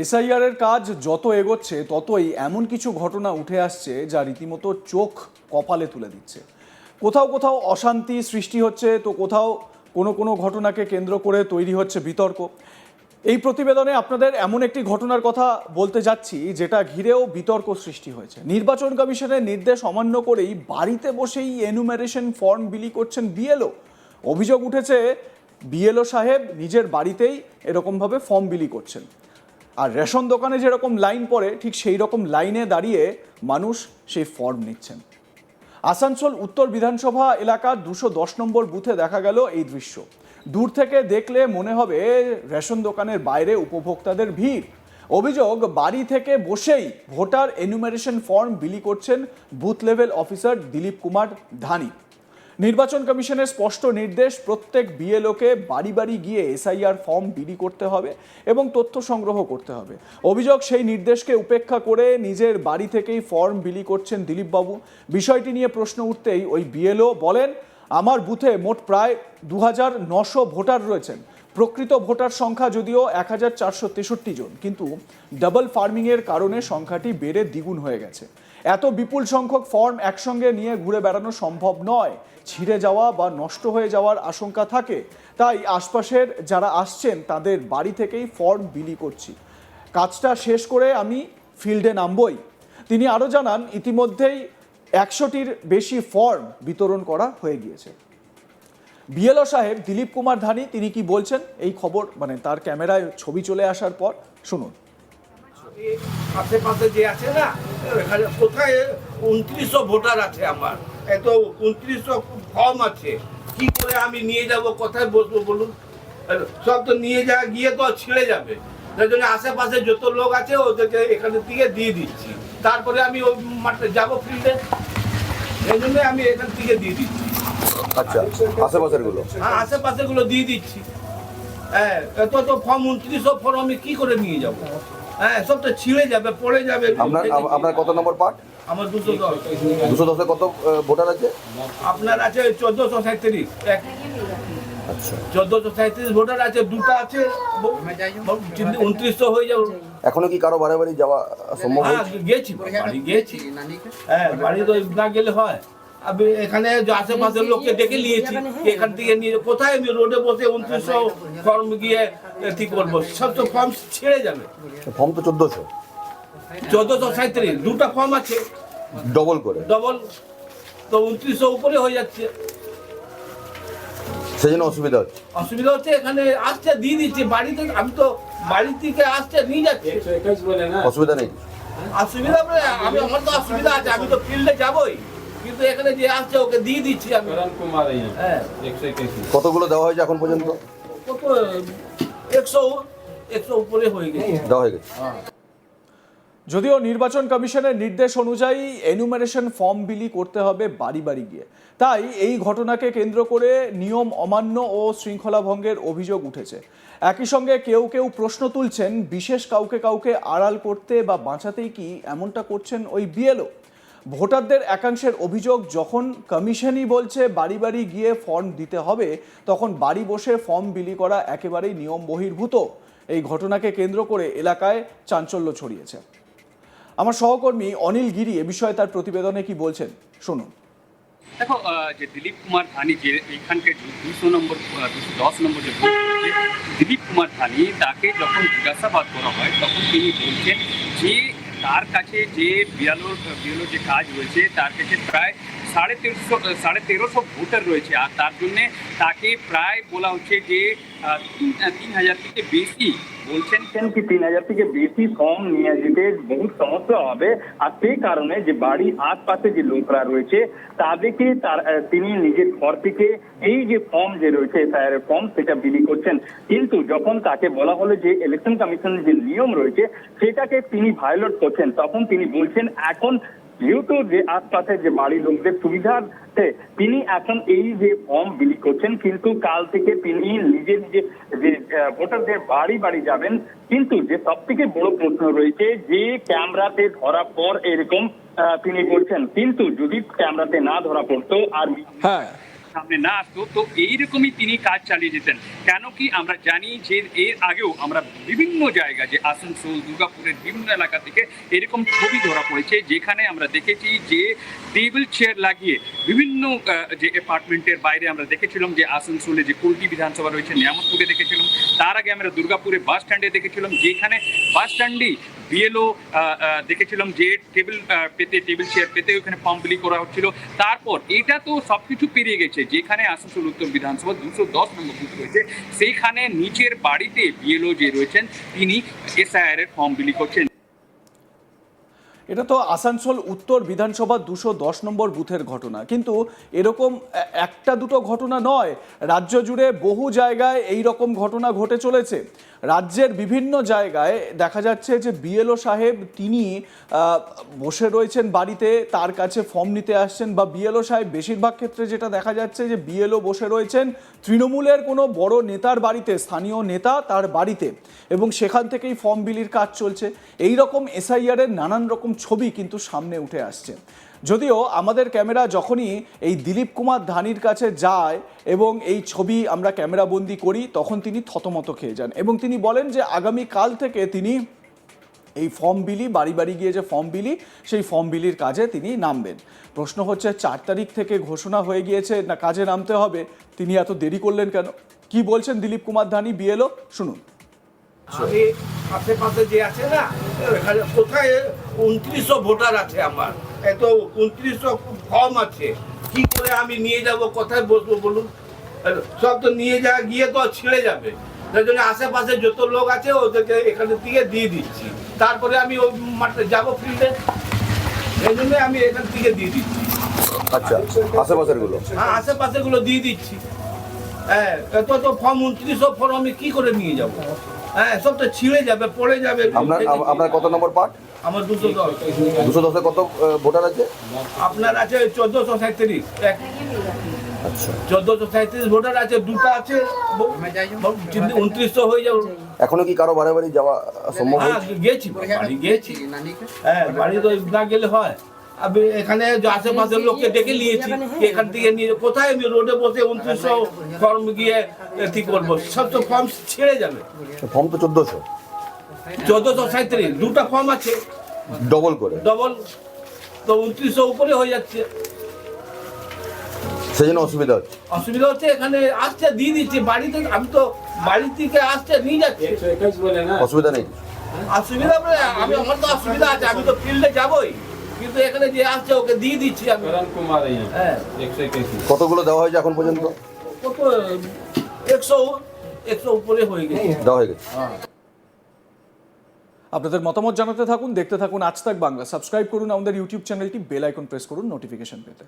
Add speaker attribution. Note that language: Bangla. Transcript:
Speaker 1: এসআইআর এর কাজ যত এগোচ্ছে, ততই এমন কিছু ঘটনা উঠে আসছে যা রীতিমতো চোখ কপালে তুলে দিচ্ছে। কোথাও কোথাও অশান্তি সৃষ্টি হচ্ছে, তো কোথাও কোনো কোনো ঘটনাকে কেন্দ্র করে তৈরি হচ্ছে বিতর্ক। এই প্রতিবেদনে আপনাদের এমন একটি ঘটনার কথা বলতে যাচ্ছি, যেটা ঘিরেও বিতর্ক সৃষ্টি হয়েছে। নির্বাচন কমিশনের নির্দেশ অমান্য করেই বাড়িতে বসেই এনুমেরেশন ফর্ম বিলি করছেন বিএলও। অভিযোগ উঠেছে, বিএলও সাহেব নিজের বাড়িতেই এরকমভাবে ফর্ম বিলি করছেন। আর রেশন দোকানে যেরকম লাইন পড়ে, ঠিক সেই রকম লাইনে দাঁড়িয়ে মানুষ সেই ফর্ম নিচ্ছেন। আসানসোল উত্তর বিধানসভা এলাকার দুশো দশ নম্বর বুথে দেখা গেল এই দৃশ্য। দূর থেকে দেখলে মনে হবে রেশন দোকানের বাইরে উপভোক্তাদের ভিড়। অভিযোগ, বাড়ি থেকে বসেই ভোটার এনুমারেশন ফর্ম বিলি করছেন booth level officer Dilip Kumar Dhani. নির্বাচন কমিশনের স্পষ্ট নির্দেশ, প্রত্যেক বিএলওকে বাড়ি বাড়ি গিয়ে এসআইআর ফর্ম বিলি করতে হবে এবং তথ্য সংগ্রহ করতে হবে। অভিযোগ সেই নির্দেশকে উপেক্ষা করে নিজের বাড়ি থেকেই ফর্ম বিলি করছেন দিলীপবাবু। বিষয়টি নিয়ে প্রশ্ন উঠতেই ওই বিএলও বলেন, আমার বুথে মোট প্রায় দু ভোটার রয়েছেন। প্রকৃত ভোটার সংখ্যা যদিও এক হাজার চারশো তেষট্টি জন, কিন্তু ডাবল ফার্মিংয়ের কারণে সংখ্যাটি বেড়ে দ্বিগুণ হয়ে গেছে। এত বিপুল সংখ্যক ফর্ম একসঙ্গে নিয়ে ঘুরে বেড়ানো সম্ভব নয়। ছিঁড়ে যাওয়া বা নষ্ট হয়ে যাওয়ার আশঙ্কা থাকে। তাই আশপাশের যারা আসছেন, তাদের বাড়ি থেকেই ফর্ম বিলি করছি। কাজটা শেষ করে আমি ফিল্ডে নামবই। তিনি আরও জানান, ইতিমধ্যেই একশোটির বেশি ফর্ম বিতরণ করা হয়ে গিয়েছে। বিএলও সাহেব দিলীপ কুমার ধানী, তিনি কি বলছেন? এই খবর মানে তার ক্যামেরায় ছবি চলে আসার পর শুনুন।
Speaker 2: আশেপাশে যে আছে না, এখানে কোথায় উনত্রিশশো ভোটার আছে আমার। এত উনত্রিশশো ফর্ম আছে। কি করে আমি নিয়ে যাব, কোথায় বসবো বলুন? সব তো নিয়ে যা, গিয়ে তো ছিঁড়ে যাবে। তাই জন্য আশেপাশে যত লোক আছে, ওদেরকে এখানে থেকে দিয়ে দিচ্ছি। তারপরে আমি ওই মাঠে যাব ফিল্ডে এই জন্য আমি এখান থেকে দিয়ে দিচ্ছি।
Speaker 3: আচ্ছা আশেপাশেরগুলো
Speaker 2: হ্যাঁ আশেপাশে গুলো দিয়ে দিচ্ছি। হ্যাঁ এত তো ফর্ম উনত্রিশশো ফর্ম আমি কি করে নিয়ে যাব? হ্যাঁ সব তো ছিঁড়ে যাবে পড়ে যাবে।
Speaker 3: আপনার আপনার কত নম্বর পার্ট?
Speaker 2: আমার দুশো দশ।
Speaker 3: দুশো দশে কত ভোটার আছে?
Speaker 2: আপনার আছে চোদ্দশো সাঁত্রিশ
Speaker 3: আচ্ছা।
Speaker 2: চোদ্দশো সাঁত্রিশ ভোটার আছে দুটো আছে উনত্রিশশো হয়ে যাবে।
Speaker 3: এখনও কি কারও বাড়ি বাড়ি যাওয়া সম্ভব
Speaker 2: হ্যাঁ গেছি গেছি। হ্যাঁ বাড়ি তো না গেলে হয়। আমি এখানে আশেপাশের লোককে ডেকে নিয়েছি এখান থেকে নিয়ে কোথায় আমি রোডে বসে উনত্রিশশো ফর্ম গিয়ে ঠিক করব? সব তো ফর্ম ছেড়ে যাবে।
Speaker 3: ফর্ম তো চোদ্দশো।
Speaker 2: চোদ্দশো সাঁত্রিশ দুটো ফর্ম আছে।
Speaker 3: ডবল করে।
Speaker 2: ডবল তো উনত্রিশশো উপরে হয়ে যাচ্ছে।
Speaker 3: সেই জন্য অসুবিধা হচ্ছে।
Speaker 2: অসুবিধা হচ্ছে এখানে আসছে দিয়ে দিচ্ছে। বাড়িতে আমি তো বাড়ি থেকে আসছে নিয়ে যাচ্ছে।
Speaker 3: অসুবিধা নেই।
Speaker 2: অসুবিধা মানে আমি আমার তো অসুবিধা আছে আমি তো ফিল্ডে যাবই। কিন্তু এখানে যে আসছে ওকে দিয়ে দিচ্ছি আমি। হ্যাঁ।
Speaker 3: কতগুলো দেওয়া হয়েছে এখন পর্যন্ত?
Speaker 2: কত একশো একশো উপরে হয়ে গেছে।
Speaker 3: দেওয়া হয়ে গেছে।
Speaker 1: যদিও নির্বাচন কমিশনের নির্দেশ অনুযায়ী এনুমারেশন ফর্ম বিলি করতে হবে বাড়ি বাড়ি গিয়ে। তাই এই ঘটনাকে কেন্দ্র করে নিয়ম অমান্য ও শৃঙ্খলা ভঙ্গের অভিযোগ উঠেছে। একই সঙ্গে কেউ কেউ প্রশ্ন তুলছেন বিশেষ কাউকে কাউকে আড়াল করতে বা বাঁচাতেই কি এমনটা করছেন ওই বিএলও? ভোটারদের একাংশের অভিযোগ, যখন কমিশনই বলছে বাড়ি বাড়ি গিয়ে ফর্ম দিতে হবে, তখন বাড়ি বসে ফর্ম বিলি করা একেবারেই নিয়ম বহির্ভূত। এই ঘটনাকে কেন্দ্র করে এলাকায় চাঞ্চল্য ছড়িয়েছে। আমার সহকর্মী অনিল গিরি এ বিষয়ে তার প্রতিবেদনে কি বলছেন? শুনুন।
Speaker 4: দেখো যে দিলীপ কুমার ধানি যে এখানকার দুশো নম্বর দুশো দশ নম্বর যে দিলীপ কুমার ধানি তাকে যখন জিজ্ঞাসাবাদ করা হয়, তখন তিনি বলছেন যে তার কাছে যে বিয়ালোর বিয়ালোর যে কাজ রয়েছে তার কাছে প্রায় সাড়ে তেরোশো সাড়ে তেরোশো ভোটার রয়েছে, আর তার জন্যে তাকে প্রায় বলা হচ্ছে যে তিন হাজার থেকে বেশি বলছেন।
Speaker 5: কি, তিন হাজার থেকে বেশি ফর্ম নিয়ে যেতে বহু সমস্যা হবে, আর সেই কারণে যে বাড়ির আশপাশে যে লোকরা রয়েছে, তাদেরকে তার তিনি নিজের ঘর থেকে এই যে ফর্ম যে রয়েছে এসআইআর ফর্ম, সেটা বিলি করছেন। কিন্তু যখন তাকে বলা হলো যে ইলেকশন কমিশনের যে নিয়ম রয়েছে, সেটাকে তিনি ভায়োলেট করছেন, তখন তিনি বলছেন, এখন যেহেতু যে আশপাশের যে বাড়ির লোকদের সুবিধার্থে তিনি এখন এই যে ফর্ম বিলি করছেন কিন্তু কাল থেকে তিনি নিজে নিজে যে ভোটারদের বাড়ি বাড়ি যাবেন। কিন্তু যে সব থেকে বড় প্রশ্ন রয়েছে যে ক্যামেরাতে ধরা পর এরকম আহ, তিনি বলছেন কিন্তু যদি ক্যামেরাতে না ধরা পড়তো আর
Speaker 1: হ্যাঁ।
Speaker 4: সামনে না আসতো তো এইরকমই তিনি কাজ চালিয়ে যেতেন। কেন কি আমরা জানি যে এর আগেও আমরা বিভিন্ন জায়গা, যে আসানসোল, দুর্গাপুরের বিভিন্ন এলাকা থেকে এরকম ছবি ধরা পড়েছে, যেখানে আমরা দেখেছি যে টেবিল চেয়ার লাগিয়ে বিভিন্ন যে অ্যাপার্টমেন্টের বাইরে আমরা দেখেছিলাম যে আসানসোলে যে কুলটি বিধানসভা রয়েছে, নিয়ামতপুরে দেখেছিলাম, তার আগে আমরা দুর্গাপুরে বাস স্ট্যান্ডে দেখেছিলাম, যেখানে বাস স্ট্যান্ডেই বিএলও দেখেছিলাম যে টেবিল পেতে, টেবিল চেয়ার পেতে ওখানে বিলি করা হচ্ছিল। তারপর এটা তো সব কিছু পেরিয়ে গেছে, যেখানে আসানসোল উত্তর বিধানসভা দুশো দশ নম্বর রয়েছে, সেইখানে নিচের বাড়িতে বিএলও যে রয়েছেন তিনি এসআইআর এর ফর্ম বিলি করছেন।
Speaker 1: এটা তো আসানসোল উত্তর বিধানসভা দুশো দশ নম্বর বুথের ঘটনা। কিন্তু এরকম একটা দুটো ঘটনা নয়, রাজ্য জুড়ে বহু জায়গায় এই রকম ঘটনা ঘটে চলেছে। রাজ্যের বিভিন্ন জায়গায় দেখা যাচ্ছে যে বিএলও সাহেব তিনি বসে রয়েছেন বাড়িতে, তার কাছে ফর্ম নিতে আসছেন বা বিএলও সাহেব বেশিরভাগ ক্ষেত্রে যেটা দেখা যাচ্ছে যে বিএলও বসে রয়েছেন তৃণমূলের কোনো বড় নেতার বাড়িতে, স্থানীয় নেতা তার বাড়িতে এবং সেখান থেকেই ফর্ম বিলির কাজ চলছে। এই রকম এসআইআরের নানান রকম ছবি কিন্তু সামনে উঠে আসছে। যদিও আমাদের ক্যামেরা যখনই এই দিলীপ কুমার ধানির কাছে যায় এবং এই ছবি আমরা ক্যামেরাবন্দি করি, তখন তিনি থতমত খেয়ে যান এবং তিনি বলেন যে আগামী কাল থেকে তিনি এই ফর্ম বিলি, বাড়ি বাড়ি গিয়ে যে ফর্ম বিলি, সেই ফর্ম বিলির কাজে তিনি নামবেন। প্রশ্ন হচ্ছে, চার তারিখ থেকে ঘোষণা হয়ে গিয়েছে, না কাজে নামতে হবে? তিনি এত দেরি করলেন কেন? কি বলছেন দিলীপ কুমার ধানি, বিএলও? শুনুন।
Speaker 2: আমি আশেপাশে যে আছে না কোথায় উনত্রিশশো ভোটার আছে আমার। এত উনত্রিশশো ফর্ম আছে। কি করে আমি নিয়ে যাব, কোথায় বসবো বলুন? সব তো নিয়ে যা, গিয়ে তো ছিঁড়ে যাবে। তাই জন্য আশেপাশে যত লোক আছে ওদেরকে এখানে থেকে দিয়ে দিচ্ছি। তারপরে আমি ওই মাঠে যাব ফিল্ডে এই জন্য আমি এখান থেকে দিয়ে দিচ্ছি।
Speaker 3: আচ্ছা আশেপাশেরগুলো?
Speaker 2: হ্যাঁ আশেপাশে গুলো দিয়ে দিচ্ছি। হ্যাঁ এত তো ফর্ম উনত্রিশশো ফর্ম আমি কি করে নিয়ে যাব? হ্যাঁ সব তো ছিঁড়ে যাবে পড়ে যাবে
Speaker 3: আপনার আপনার কত নম্বর পার্ট?
Speaker 2: আমার দুশো দশ।
Speaker 3: দুশো দশে কত ভোটার আছে?
Speaker 2: আপনার আছে চোদ্দশো সাঁত্রিশ
Speaker 3: আচ্ছা।
Speaker 2: চোদ্দশো সাঁত্রিশ ভোটার আছে দুটো আছে উনত্রিশশো হয়ে যাবে।
Speaker 3: এখনও কি কারও বাড়ি বাড়ি যাওয়া সম্ভব
Speaker 2: হ্যাঁ গেছি। হ্যাঁ বাড়ি তো না গেলে হয়। আমি এখানে আশেপাশের লোককে ডেকে নিয়েছি এখান থেকে নিয়ে কোথায় আমি রোডে বসে উনত্রিশশো ফর্ম গিয়ে ঠিক করব? সব তো ফর্ম ছেড়ে যাবে।
Speaker 3: ফর্ম তো চোদ্দশো।
Speaker 2: চোদ্দশো সাঁত্রিশ দুটো ফর্ম আছে।
Speaker 3: ডবল করে।
Speaker 2: ডবল তো উনত্রিশশো উপরে হয়ে যাচ্ছে।
Speaker 3: সেই জন্য অসুবিধা হচ্ছে।
Speaker 2: অসুবিধা হচ্ছে এখানে আসছে দিয়ে দিচ্ছে। বাড়িতে আমি তো বাড়ি থেকে আসছে নিয়ে যাচ্ছে।
Speaker 3: অসুবিধা নেই।
Speaker 2: অসুবিধা মানে আমি আমার তো অসুবিধা আছে আমি তো ফিল্ডে যাবোই। কিন্তু এখানে যে আসছে ওকে দিয়ে দিচ্ছি আমি। হ্যাঁ।
Speaker 3: কতগুলো দেওয়া হয়েছে এখন পর্যন্ত?
Speaker 2: কত একশো একশো উপরে হয়ে গেছে।
Speaker 3: দেওয়া হয়ে গেছে।
Speaker 1: আপনাদের মতামত জানাতে থাকুন দেখতে থাকুন আজ তাক বাংলা। সাবস্ক্রাইব করুন আমাদের ইউটিউব চ্যানেলটি বেল আইকন প্রেস করুন নোটিফিকেশন পেতে।